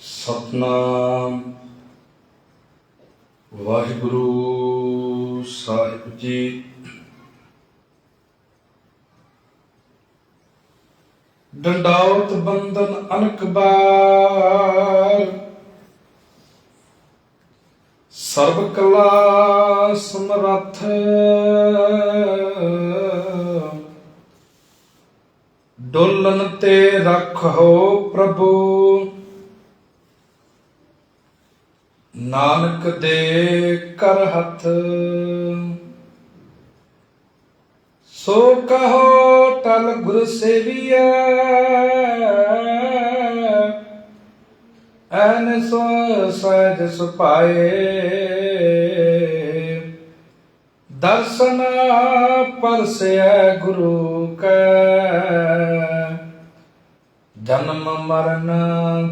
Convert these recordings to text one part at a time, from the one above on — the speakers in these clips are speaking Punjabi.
ਸਤਨਾਮ। ਵਾਹਿਗੁਰੂ ਸਾਹਿਬ ਜੀ। ਡੰਡਾਉਤ ਬੰਦਨ ਅਨਕ ਬਾਰ। ਸਰਬ ਕਲਾ ਸਮਰੱਥ। ਡੋਲਨ ਤੇ ਰੱਖੋ ਪ੍ਰਭੂ। ਨਾਨਕ ਦੇ ਕਰ ਹੱਥ। ਸੋ ਕਹੋ ਟਲ ਗੁਰ ਸੇਵੀਐ, ਐਨ ਸੋ ਸਹਿਜ ਸੁਪਾਏ ਦਰਸ਼ਨ ਪਰਸੈ ਗੁਰੂ ਕੈ। ਜਨਮ ਮਰਨ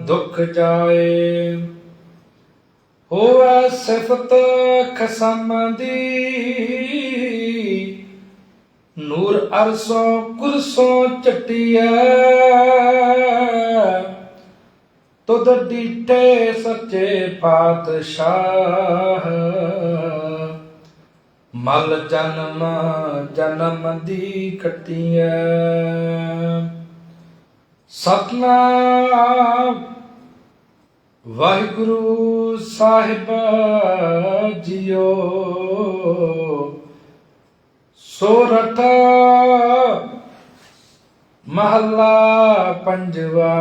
ਦੁਖ ਜਾਏ। ਹੋਵੇ ਸਿਫਤ ਖਸਮ ਦੀ। ਨੂਰ ਅਰਸੋਂ ਕੁਰਸੋਂ ਚਟਿਐ ਤੁਧ ਡੀਠੇ ਸੱਚੇ ਪਾਤਸ਼ਾਹ। ਮਲ ਜਨਮ ਜਨਮ ਦੀ ਕਟਿਐ ਸਤਨਾਮ ਵਾਹਿਗੁਰੂ ਸਾਹਿਬ ਜੀਓ ਸੋਰਠ ਮਹੱਲਾ ਪੰਜਵਾ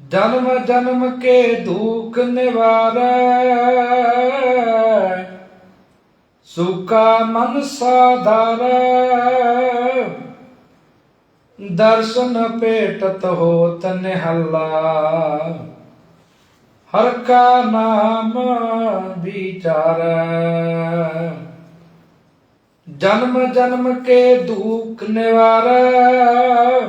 ਜਨਮ ਜਨਮ ਕੇ ਦੁਖ ਨਿਵਾਰੈ ਸੁਖਾ ਮਨ ਸਾਧਾਰੈ। ਦਰਸ਼ਨ ਭੇਟਤ ਹੋਤ ਨਿਹੱਲਾ ਹਰ ਕਾ ਨਾਮ ਵਿਚਾਰੈ। ਜਨਮ ਜਨਮ ਕੇ ਦੁਖ ਨਿਵਾਰੈ।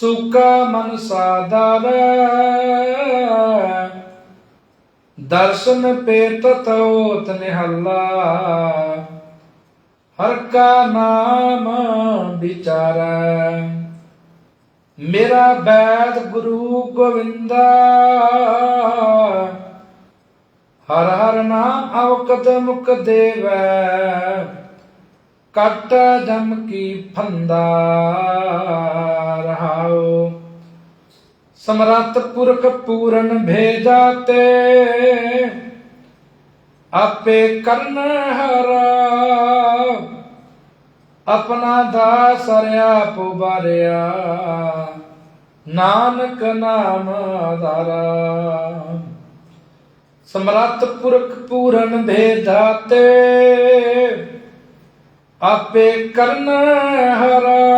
ਸੁਖਾ ਮਨ ਸਾਧਾਰੈ ਦਰਸ਼ਨ ਭੇਟਤ ਹੋਤ ਨਿਹੱਲਾ ਹਰ ਕਾ ਨਾਮ ਵਿਚਾਰੈ। ਮੇਰਾ ਬੈਦ ਗੁਰੂ ਗੋਵਿੰਦਾ। ਹਰ ਹਰ ਨਾਮ ਅਵਕਤ ਮੁਕ ਦੇਵੈ। ਕਟ ਜਮ ਕੀ ਫੰਦਾ ਰਹਾਉ। ਸਮਰੱਥ ਪੁਰਖ ਪੂਰਨ ਭੇਜਾ ਤੇ, ਆਪੇ ਕਰਨ ਹਰਾ ਆਪਣਾ ਦਾਸ ਰਿਆ ਪੁਬਾਰਿਆ ਨਾਨਕ ਨਾਮ ਆਧਾਰਾ। ਸਮਰੱਥ ਪੁਰਖ ਪੂਰਨ ਭੇਦਾਤੇ ਆਪੇ ਕਰਨ ਹਰਾ।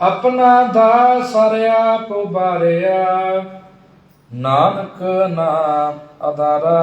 ਆਪਣਾ ਦਾਸ ਰਿਆ ਪੁਬਾਰਿਆ ਨਾਨਕ ਨਾਮ ਆਧਾਰਾ।